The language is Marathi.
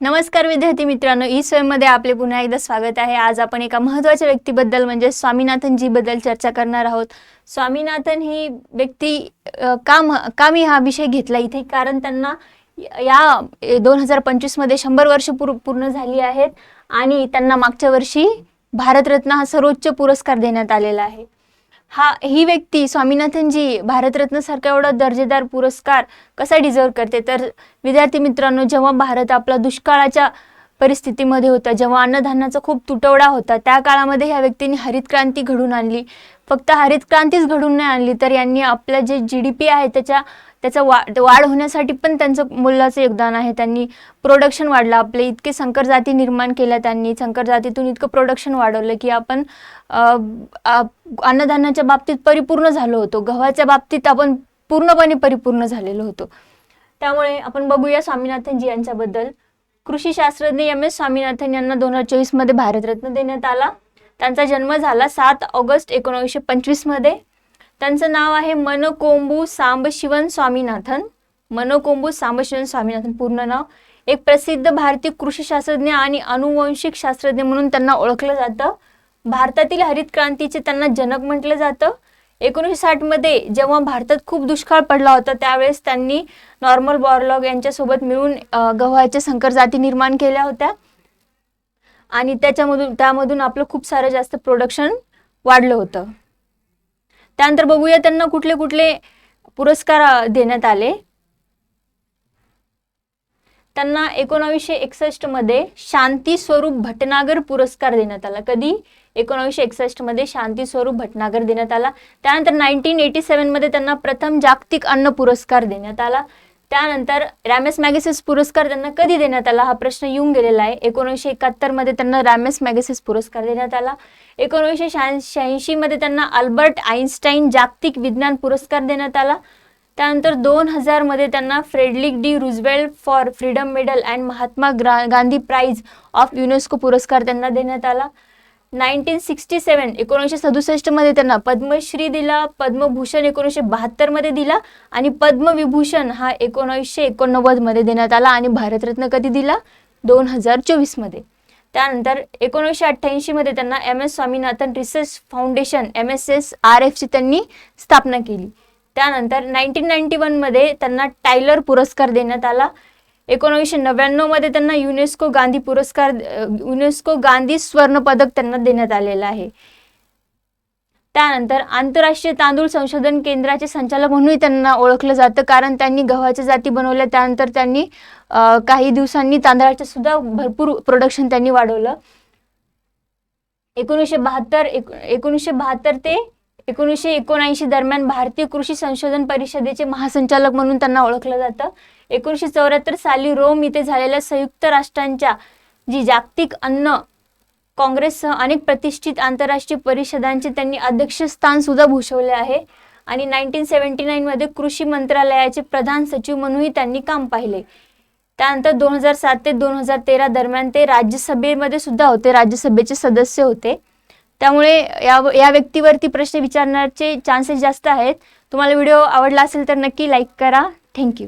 नमस्कार विद्यार्थी मित्रांनो ई स्वयंमध्ये आपले पुन्हा एकदा स्वागत आहे. आज आपण एका महत्त्वाच्या व्यक्तीबद्दल म्हणजे स्वामीनाथनजीबद्दल चर्चा करणार आहोत. स्वामीनाथन ही व्यक्ती काम का मी हा विषय घेतला इथे कारण त्यांना या दोन हजार पंचवीसमध्ये शंभर वर्ष पूर पूर्ण झाली आहेत आणि त्यांना मागच्या वर्षी भारतरत्न हा सर्वोच्च पुरस्कार देण्यात आलेला आहे. हा ही व्यक्ती स्वामीनाथनजी भारतरत्नसारखा एवढा दर्जेदार पुरस्कार कसा डिझर्व करते? तर विद्यार्थी मित्रांनो जेव्हा भारत आपला दुष्काळाच्या परिस्थितीमध्ये होता जेव्हा अन्नधान्याचा खूप तुटवडा होता त्या काळामध्ये ह्या व्यक्तींनी हरित क्रांती घडून आणली. फक्त हरित क्रांतीच घडून नाही आणली तर यांनी आपलं जे जी डी पी आहे त्याच्या त्याचा वा वाढ होण्यासाठी पण त्यांचं मूल्याचं योगदान आहे. त्यांनी प्रोडक्शन वाढलं. आपले इतके संकर जाती निर्माण केल्या त्यांनी. संकर जातीतून इतकं प्रोडक्शन वाढवलं की आपण अन्नधान्याच्या बाबतीत परिपूर्ण झालो होतो. गव्हाच्या बाबतीत आपण पूर्णपणे परिपूर्ण झालेलो होतो. त्यामुळे आपण बघूया स्वामीनाथनजी यांच्याबद्दल. कृषी शास्त्रज्ञ एम. एस. स्वामीनाथन यांना दोन हजार चोवीसमध्ये भारतरत्न देण्यात आला. त्यांचा जन्म झाला सात ऑगस्ट एकोणीसशे पंचवीसमध्ये त्यांचं नाव आहे मनकोंबू सांबशिवन स्वामीनाथन. मनकोंबू सांबशिवन स्वामीनाथन पूर्ण नाव. एक प्रसिद्ध भारतीय कृषी शास्त्रज्ञ आणि अनुवंशिक शास्त्रज्ञ म्हणून त्यांना ओळखलं जातं. भारतातील हरित क्रांतीचे त्यांना जनक म्हटलं जातं. एकोणीसशे साठमध्ये जेव्हा भारतात खूप दुष्काळ पडला होता त्यावेळेस त्यांनी नॉर्मल बॉर्लॉग यांच्यासोबत मिळून गव्हाच्या संकर जाती निर्माण केल्या होत्या. आणि त्याच्यामधून त्यामधून आपलं खूप सारं जास्त प्रोडक्शन वाढलं होतं. त्यानंतर बघूया त्यांना कुठले कुठले पुरस्कार देण्यात आले. त्यांना एकोणावीसशे एकसष्टमध्ये शांती स्वरूप भटनागर पुरस्कार देण्यात आला. कधी? एकोणावीसशे एकसष्टमध्ये शांती स्वरूप भटनागर देण्यात आला. त्यानंतर नाईन्टीन एटी सेवनमध्ये त्यांना प्रथम जागतिक अन्न पुरस्कार देण्यात आला. त्यानंतर रॅमेस मॅगेसिस पुरस्कार त्यांना कधी देण्यात आला हा प्रश्न येऊन गेलेला आहे. एकोणीसशे एकाहत्तरमध्ये त्यांना रॅमेस मॅगेसिस पुरस्कार देण्यात आला. एकोणीसशे शहाऐंशीमध्ये त्यांना अल्बर्ट आईन्स्टाईन जागतिक विज्ञान पुरस्कार देण्यात आला. त्यानंतर दोन हजारमध्ये त्यांना Franklin D Roosevelt four freedom medal and Mahatma ग्रा गांधी प्राईज ऑफ युनेस्को पुरस्कार त्यांना देण्यात आला. नाईन्टीन सिक्स्टी सेवन एकोणीसशे सदुसष्टमध्ये त्यांना पद्मश्री दिला पद्मभूषण एकोणीसशे बहात्तरमध्ये दिला आणि पद्मविभूषण हा एकोणीसशे एकोणनव्वदमध्ये देण्यात आला आणि भारतरत्न कधी दिला? दोन हजार चोवीसमध्ये त्यानंतर एकोणीसशे अठ्ठ्याऐंशीमध्ये त्यांना M S Swaminathan research foundation M S S R एफची त्यांनी स्थापना केली. त्यानंतर नाईन्टीन नाईन्टी वनमध्ये त्यांना टायलर पुरस्कार देण्यात आला. एकोणीसशे नव्याण्णवमध्ये त्यांना युनेस्को गांधी पुरस्कार युनेस्को गांधी स्वर्ण पदक त्यांना देण्यात आलेलं आहे. त्यानंतर आंतरराष्ट्रीय तांदूळ संशोधन केंद्राचे संचालक म्हणूनही त्यांना ओळखलं जातं कारण त्यांनी गव्हाच्या जाती बनवल्या त्यानंतर त्यांनी काही दिवसांनी तांदळाचं सुद्धा भरपूर प्रोडक्शन त्यांनी वाढवलं. एकोणीसशे बहात्तर एक एकोणीसशे बहात्तर ते एकोणीसशे एकोणऐंशी दरम्यान भारतीय कृषी संशोधन परिषदेचे महासंचालक म्हणून त्यांना ओळखलं जातं. एकोणीसशे चौऱ्याहत्तर साली रोम इथे झालेल्या संयुक्त राष्ट्रांच्या जी जागतिक अन्न काँग्रेससह अनेक प्रतिष्ठित आंतरराष्ट्रीय परिषदांचे त्यांनी अध्यक्षस्थान सुद्धा भूषवले आहे. आणि नाईन्टीन सेवन्टी नाईनमध्ये कृषी मंत्रालयाचे प्रधान सचिव म्हणूनही त्यांनी काम पाहिले. त्यानंतर दोन हजार सात ते दोन हजार तेरा दरम्यान ते राज्यसभेमध्ये सुद्धा होते राज्यसभेचे सदस्य होते. त्यामुळे या या व्यक्तीवरती प्रश्न विचारण्याचे चान्सेस जास्त आहेत. तुम्हाला व्हिडिओ आवडला असेल तर नक्की लाईक करा. थँक्यू